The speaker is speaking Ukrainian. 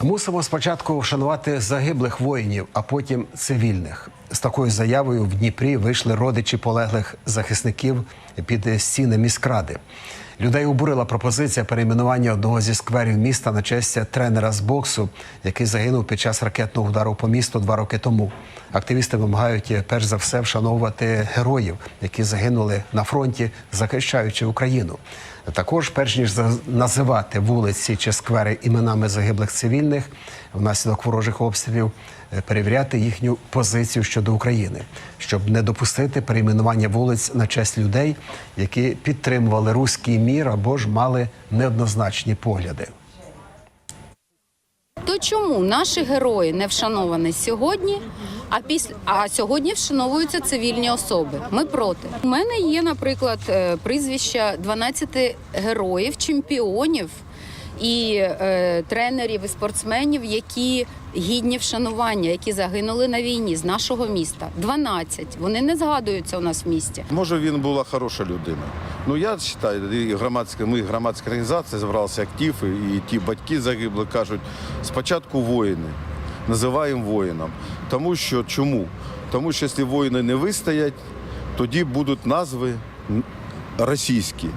Мусимо спочатку вшанувати загиблих воїнів, а потім цивільних. З такою заявою в Дніпрі вийшли родичі полеглих захисників під стіни міськради. Людей обурила пропозиція перейменування одного зі скверів міста на честь тренера з боксу, який загинув під час ракетного удару по місту два роки тому. Активісти вимагають перш за все вшановувати героїв, які загинули на фронті, захищаючи Україну. Також, перш ніж називати вулиці чи сквери іменами загиблих цивільних внаслідок ворожих обстрілів, е, перевіряти їхню позицію щодо України, щоб не допустити перейменування вулиць на честь людей, які підтримували руський мір або ж мали неоднозначні погляди. То чому наші герої не вшановані сьогодні, а після а сьогодні вшановуються цивільні особи? Ми проти. У мене є, наприклад, е, прізвища 12 героїв, чемпіонів і е, тренерів і спортсменів, які гідні вшанування, які загинули на війні з нашого міста. 12. Вони не згадуються у нас в місті. Може, він була хороша людина. Ну я вважаю, і громадська, ми громадська організація зібралися актив, і, і ті батьки загибли кажуть, спочатку воїни, називаємо воїном. Тому що чому? Тому що якщо воїни не вистоять, тоді будуть назви російські.